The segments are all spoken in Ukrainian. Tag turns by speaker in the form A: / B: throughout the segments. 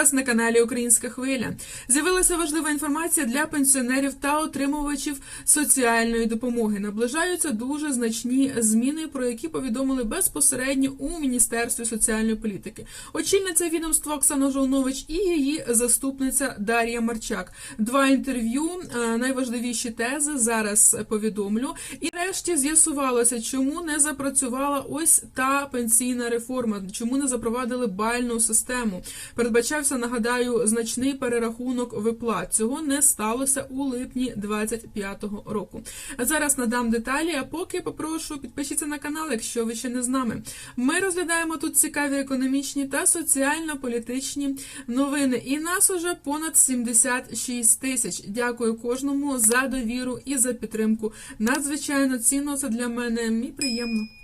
A: вас на каналі Українська Хвиля. З'явилася важлива інформація для пенсіонерів та отримувачів соціальної допомоги. Наближаються дуже значні зміни, про які повідомили безпосередньо у Міністерстві соціальної політики. Очільниця відомства Оксана Жолнович і її заступниця Дар'я Марчак. Два інтерв'ю, е, найважливіші тези зараз повідомлю. І решті з'ясувалося, чому не запрацювала ось та пенсійна реформа, чому не запровадили бальну систему. Передбачався, нагадаю, значний перерахунок виплат. Цього не сталося у липні 25-го року. Зараз надам деталі. А поки попрошу підпишіться на канал, якщо ви ще не з нами. Ми розглядаємо тут цікаві економічні та соціально-політичні новини. І нас уже понад 76 тисяч. Дякую кожному за довіру і за підтримку. Надзвичайно цінно це для мене і приємно.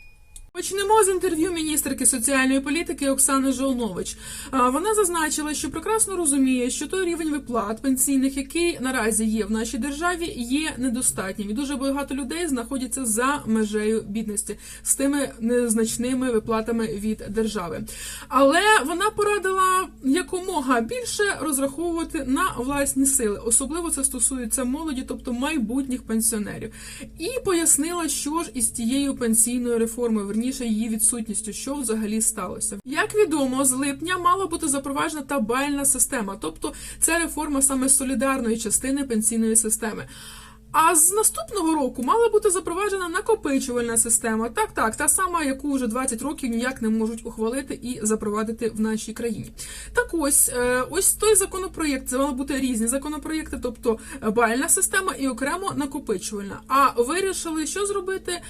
A: Почнемо з інтерв'ю міністерки соціальної політики Оксани Жолнович. Вона зазначила, що прекрасно розуміє, що той рівень виплат пенсійних, який наразі є в нашій державі, є недостатнім. І дуже багато людей знаходяться за межею бідності з тими незначними виплатами від держави. Але вона порадила якомога більше розраховувати на власні сили. Особливо це стосується молоді, тобто майбутніх пенсіонерів, і пояснила, що ж із тією пенсійною реформою, верніше її відсутністю, що взагалі сталося. Як відомо, з липня мала бути запроваджена та бальна система, тобто це реформа саме солідарної частини пенсійної системи. А з наступного року мала бути запроваджена накопичувальна система. Так, так, та сама, яку вже 20 років ніяк не можуть ухвалити і запровадити в нашій країні. Так ось, е, ось той законопроєкт, це мали бути різні законопроєкти, тобто е, бальна система і окремо накопичувальна. А вирішили, що зробити?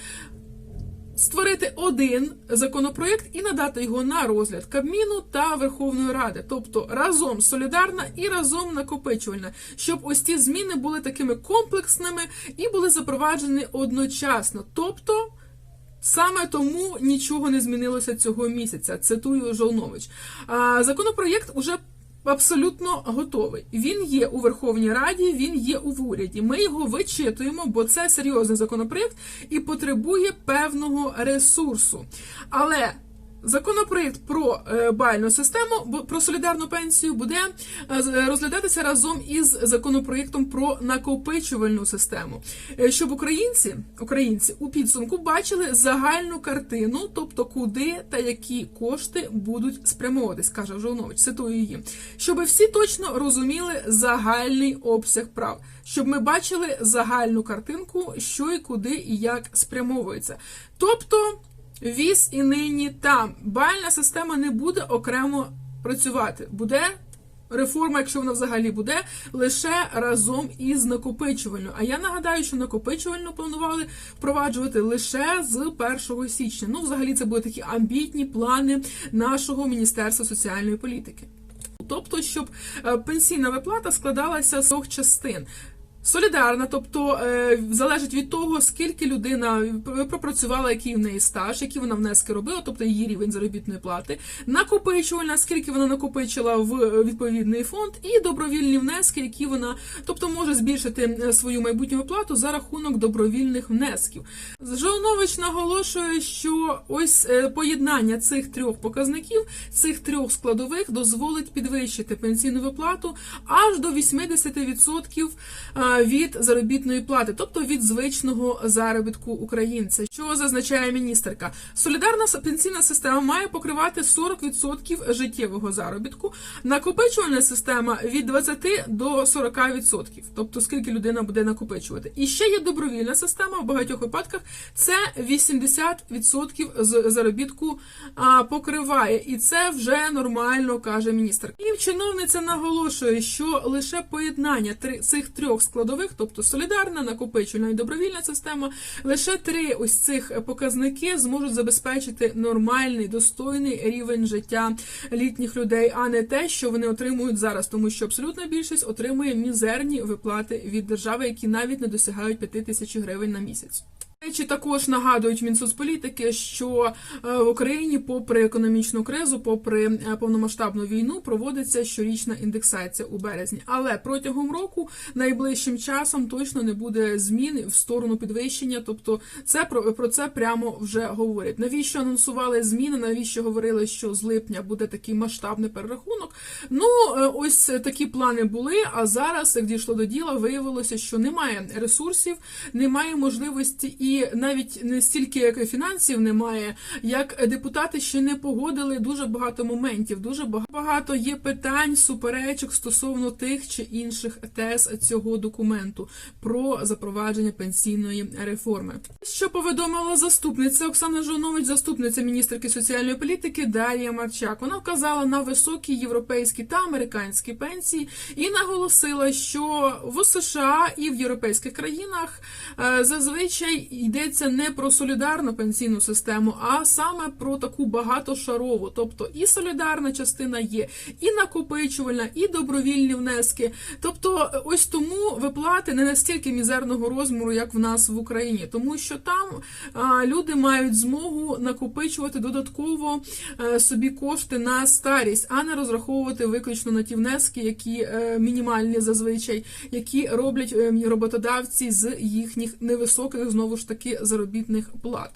A: Створити один законопроєкт і надати його на розгляд Кабміну та Верховної Ради, тобто разом солідарна і разом накопичувальна, щоб ось ці зміни були такими комплексними і були запроваджені одночасно. Тобто. Саме тому нічого не змінилося цього місяця. Цитую Жолнович. Законопроєкт уже абсолютно готовий. Він є у Верховній Раді, він є у уряді. Ми його вичитуємо, бо це серйозний законопроект і потребує певного ресурсу. Але Законопроєкт про е, бальну систему, про солідарну пенсію буде е, з- розглядатися разом із законопроєктом про накопичувальну систему, Е, щоб українці, українці у підсумку бачили загальну картину, тобто куди та які кошти будуть спрямовуватись, каже Жовнович, цитую її, щоб всі точно розуміли загальний обсяг прав, щоб ми бачили загальну картинку, що і куди і як спрямовується. Тобто. Віз і нині там. Бальна система не буде окремо працювати. Буде реформа, якщо вона взагалі буде, лише разом із накопичувальною. А я нагадаю, що накопичувальну планували впроваджувати лише з 1 січня. Ну, взагалі, це були такі амбітні плани нашого Міністерства соціальної політики. Тобто, щоб е, пенсійна виплата складалася з двох частин. Солідарна, тобто е, залежить від того, скільки людина пропрацювала, який в неї стаж, які вона внески робила, тобто її рівень заробітної плати, накопичувальна, скільки вона накопичила в відповідний фонд, і добровільні внески, які вона, тобто може збільшити е, свою майбутню виплату за рахунок добровільних внесків. Жолнович наголошує, що ось е, поєднання цих трьох показників, цих трьох складових дозволить підвищити пенсійну виплату аж до 80% а, від заробітної плати, тобто від звичного заробітку українця. Що зазначає міністерка? Солідарна пенсійна система має покривати 40% життєвого заробітку, накопичувальна система від 20 до 40%, тобто скільки людина буде накопичувати. І ще є добровільна система в багатьох випадках. Це 80% з заробітку покриває, і це вже нормально, каже міністр. І чиновниця наголошує, що лише поєднання цих трьох складових, тобто солідарна, накопичувальна і добровільна система, лише три ось цих показники зможуть забезпечити нормальний достойний рівень життя літніх людей, а не те, що вони отримують зараз, тому що абсолютна більшість отримує мізерні виплати від держави, які навіть не досягають 5 тисяч гривень на місяць. Речі також нагадують Мінсоцполітики, що е, в Україні, попри економічну кризу, попри е, повномасштабну війну, проводиться щорічна індексація у березні. Але протягом року найближчим часом точно не буде змін в сторону підвищення. Тобто, це про, про це прямо вже говорять. Навіщо анонсували зміни? Навіщо говорили, що з липня буде такий масштабний перерахунок? Ну е, ось такі плани були. А зараз, як дійшло до діла, виявилося, що немає ресурсів, немає можливості, і навіть не стільки як і фінансів немає, як депутати ще не погодили дуже багато моментів. Дуже багато є питань, суперечок стосовно тих чи інших тез цього документу про запровадження пенсійної реформи. Що повідомила заступниця Оксана Жовнович, заступниця міністерки соціальної політики Дар'я Марчак. Вона вказала на високі європейські та американські пенсії і наголосила, що в США і в європейських країнах е, зазвичай йдеться не про солідарну пенсійну систему, а саме про таку багатошарову. Тобто і солідарна частина є, і накопичувальна, і добровільні внески. Тобто, е, ось тому виплати не настільки мізерного розміру, як в нас в Україні, тому що там люди мають змогу накопичувати додатково е, собі кошти на старість, а не розраховувати виключно на ті внески, які е, мінімальні зазвичай, які роблять е, роботодавці з їхніх невисоких знову ж таки заробітних плат.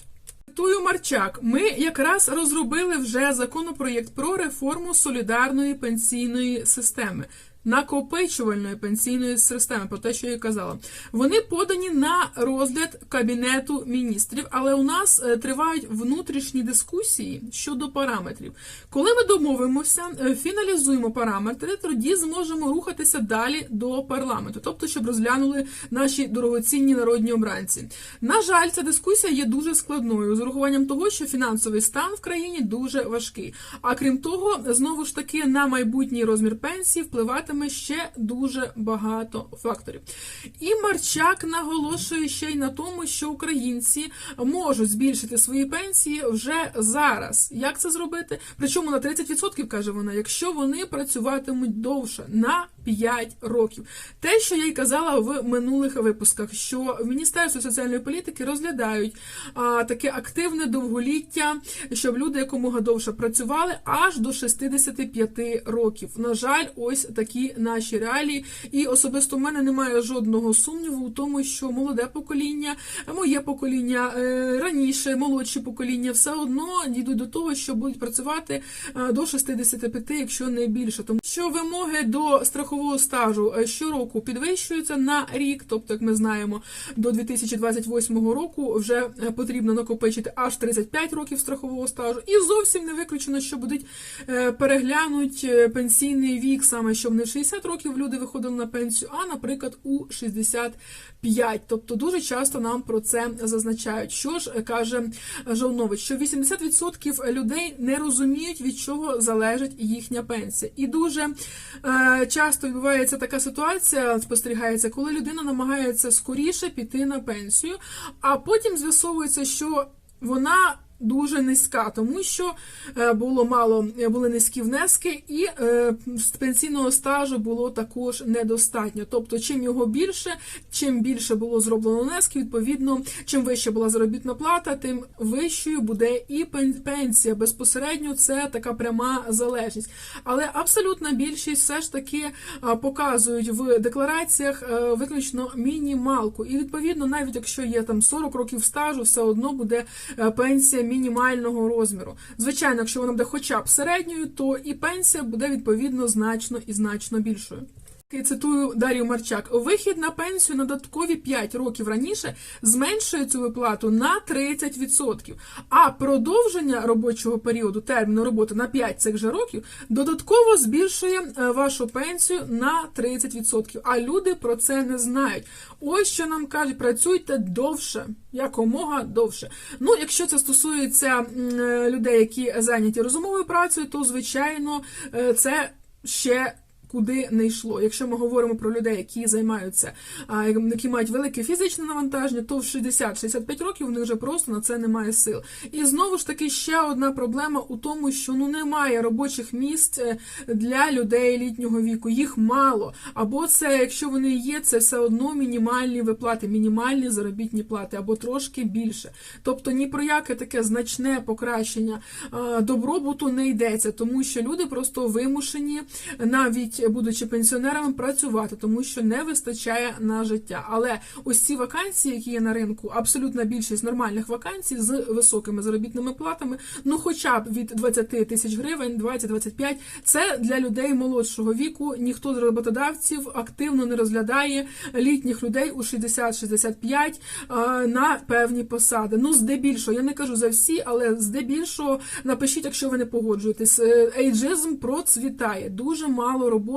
A: Цитую Марчак, ми якраз розробили вже законопроєкт про реформу солідарної пенсійної системи. Накопичувальної пенсійної системи, про те, що я казала, вони подані на розгляд кабінету міністрів, але у нас е, тривають внутрішні дискусії щодо параметрів. Коли ми домовимося, е, фіналізуємо параметри, тоді зможемо рухатися далі до парламенту, тобто, щоб розглянули наші дорогоцінні народні обранці. На жаль, ця дискусія є дуже складною з урахуванням того, що фінансовий стан в країні дуже важкий. А крім того, знову ж таки на майбутній розмір пенсії впливатиме ще дуже багато факторів. І Марчак наголошує ще й на тому, що українці можуть збільшити свої пенсії вже зараз. Як це зробити? Причому на 30% каже вона, якщо вони працюватимуть довше на 5 років. Те, що я й казала в минулих випусках, що в Міністерстві соціальної політики розглядають а, таке активне довголіття, щоб люди якомога довше працювали аж до 65 років. На жаль, ось такі наші реалії. І особисто в мене немає жодного сумніву у тому, що молоде покоління, моє покоління е, раніше, молодші покоління, все одно дійдуть до того, що будуть працювати е, до 65, якщо не більше. Тому що вимоги до страхового стажу е, щороку підвищуються на рік, тобто, як ми знаємо, до 2028 року вже потрібно накопичити аж 35 років страхового стажу, і зовсім не виключено, що будуть переглянуть пенсійний вік, саме щоб не в 60 років люди виходили на пенсію, а, наприклад, у 65. Тобто дуже часто нам про це зазначають. Що ж е, каже Жовнович, що 80% людей не розуміють, від чого залежить їхня пенсія. І дуже е, часто відбувається така ситуація, спостерігається, коли людина намагається скоріше піти на пенсію, а потім з'ясовується, що вона дуже низька, тому що е, було мало е, були низькі внески, і е, пенсійного стажу було також недостатньо. Тобто, чим його більше, чим більше було зроблено внесків, відповідно, чим вища була заробітна плата, тим вищою буде і пен- пенсія. Безпосередньо це така пряма залежність. Але абсолютна більшість все ж таки показують в деклараціях виключно мінімалку. І відповідно, навіть якщо є там 40 років стажу, все одно буде пенсія мінімального розміру. Звичайно, якщо вона буде хоча б середньою, то і пенсія буде відповідно значно і значно більшою. Цитую Дар'ю Марчак. Вихід на пенсію на додаткові 5 років раніше зменшує цю виплату на 30%. А продовження робочого періоду терміну роботи на 5 цих же років додатково збільшує е, вашу пенсію на 30%. А люди про це не знають. Ось що нам кажуть: працюйте довше, якомога довше. Ну, якщо це стосується е, людей, які зайняті розумовою працею, то звичайно е, це ще куди не йшло. Якщо ми говоримо про людей, які займаються, які мають велике фізичне навантаження, то в 60-65 років у вже просто на це немає сил. І знову ж таки ще одна проблема у тому, що ну немає робочих місць е, для людей літнього віку. Їх мало. Або це, якщо вони є, це все одно мінімальні виплати, мінімальні заробітні плати, або трошки більше. Тобто ні про яке таке значне покращення добробуту не йдеться, тому що люди просто вимушені, навіть будучи пенсіонерами, працювати, тому що не вистачає на життя. Але ось ці вакансії, які є на ринку, абсолютна більшість нормальних вакансій з високими заробітними платами, ну хоча б від 20 тисяч гривень, 20-25, це для людей молодшого віку. Ніхто з роботодавців активно не розглядає літніх людей у 60-65 е, на певні посади. Ну, здебільшого, я не кажу за всі, але здебільшого напишіть, якщо ви не погоджуєтесь. Е, Ейджизм процвітає. Дуже мало роботи,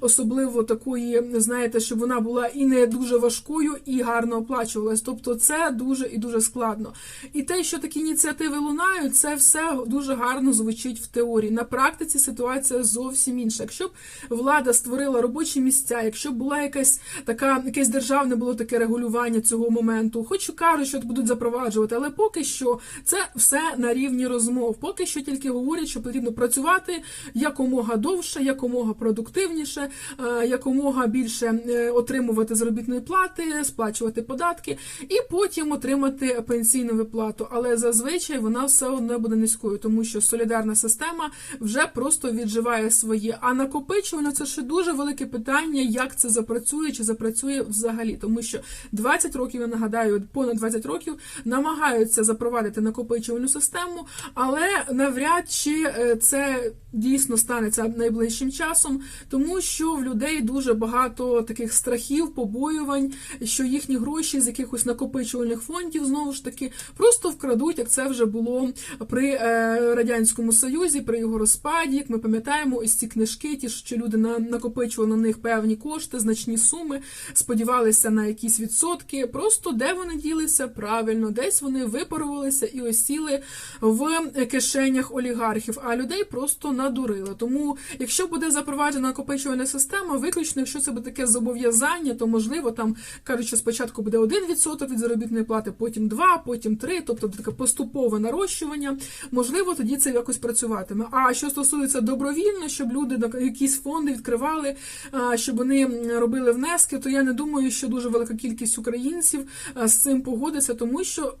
A: особливо такої, знаєте, щоб вона була і не дуже важкою, і гарно оплачувалась. Тобто, це дуже і дуже складно. І те, що такі ініціативи лунають, це все дуже гарно звучить в теорії. На практиці ситуація зовсім інша. Якщо б влада створила робочі місця, якщо б була якась така, якесь державне було таке регулювання цього моменту, хоч кажуть, що будуть запроваджувати, але поки що це все на рівні розмов. Поки що тільки говорять, що потрібно працювати якомога довше, якомога продуктивніше, е, якомога більше е, отримувати заробітної плати, сплачувати податки і потім отримати пенсійну виплату. Але зазвичай вона все одно буде низькою, тому що солідарна система вже просто відживає своє. А накопичування це ще дуже велике питання, як це запрацює, чи запрацює взагалі, тому що 20 років, я нагадаю, понад 20 років намагаються запровадити накопичувальну систему, але навряд чи е, це дійсно станеться найближчим часом, тому що в людей дуже багато таких страхів, побоювань, що їхні гроші з якихось накопичувальних фондів знову ж таки просто вкрадуть, як це вже було при е, радянському союзі, при його розпаді. Як ми пам'ятаємо, ось ці книжки, ті, що люди на накопичували на них певні кошти, значні суми, сподівалися на якісь відсотки. Просто де вони ділися правильно, десь вони випарувалися і осіли в кишенях олігархів, а людей просто надурили. Тому, якщо буде накопичувальна система, виключно, якщо це буде таке зобов'язання, то можливо там кажуть, що спочатку буде 1% від заробітної плати, потім 2, потім 3, тобто таке поступове нарощування. Можливо, тоді це якось працюватиме. А що стосується добровільно, щоб люди якісь фонди відкривали, щоб вони робили внески, то я не думаю, що дуже велика кількість українців з цим погодиться, тому що.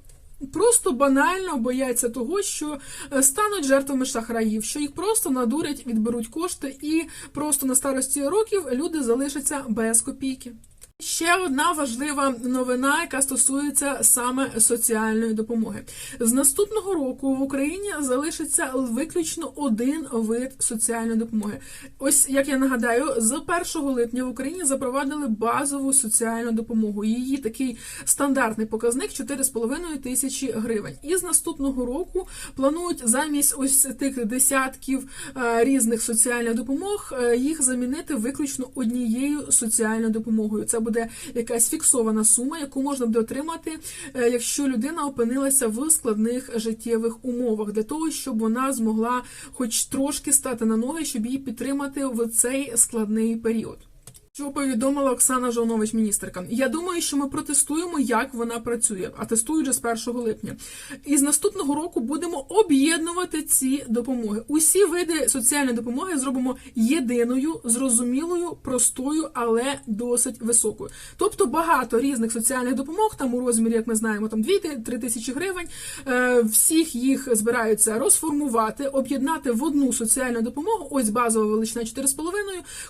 A: Просто банально бояться того, що е, стануть жертвами шахраїв, що їх просто надурять, відберуть кошти, і просто на старості років люди залишаться без копійки. Ще одна важлива новина, яка стосується саме соціальної допомоги. З наступного року в Україні залишиться виключно один вид соціальної допомоги. Ось як я нагадаю, з 1 липня в Україні запровадили базову соціальну допомогу. Її такий стандартний показник 4,5 тисячі гривень. І з наступного року планують замість ось тих десятків е, різних соціальних допомог е, їх замінити виключно однією соціальною допомогою. Це буде якась фіксована сума, яку можна буде отримати, е, якщо людина опинилася в складних життєвих умовах, для того, щоб вона змогла хоч трошки стати на ноги, щоб її підтримати в цей складний період. Що повідомила Оксана Жолнович, міністерка. Я думаю, що ми протестуємо, як вона працює, а тестують вже з 1 липня. І з наступного року будемо об'єднувати ці допомоги. Усі види соціальної допомоги зробимо єдиною, зрозумілою, простою, але досить високою. Тобто багато різних соціальних допомог, там у розмірі, як ми знаємо, там 2-3 тисячі гривень. Е, Всіх їх збираються розформувати, об'єднати в одну соціальну допомогу. Ось базова величина 4,5.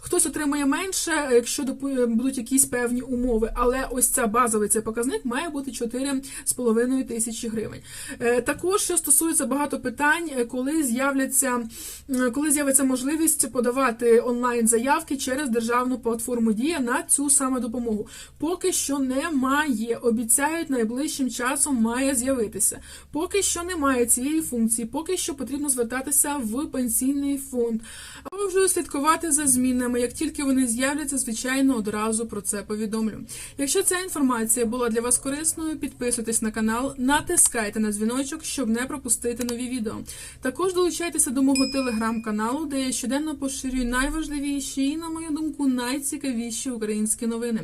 A: Хтось отримає менше якщо будуть якісь певні умови. Але ось ця базовий цей показник має бути 4,5 тисячі гривень. Е, Також що стосується багато питань, е, коли з'являться, е, коли з'явиться можливість подавати онлайн заявки через державну платформу Дія на цю саме допомогу. Поки що немає. Обіцяють найближчим часом має з'явитися. Поки що немає цієї функції, поки що потрібно звертатися в пенсійний фонд. А вже слідкувати за змінами. Як тільки вони з'являться. Звичайно одразу про це повідомлю. Якщо ця інформація була для вас корисною, підписуйтесь на канал, натискайте на дзвіночок, щоб не пропустити нові відео. Також долучайтеся до мого телеграм-каналу, де я щоденно поширюю найважливіші і, на мою думку, найцікавіші українські новини.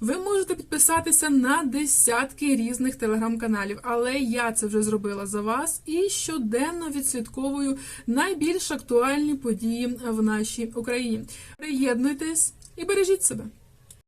A: Ви можете підписатися на десятки різних телеграм-каналів, але я це вже зробила за вас і щоденно відслідковую найбільш актуальні події в нашій Україні. Приєднуйтесь і бережіть себе.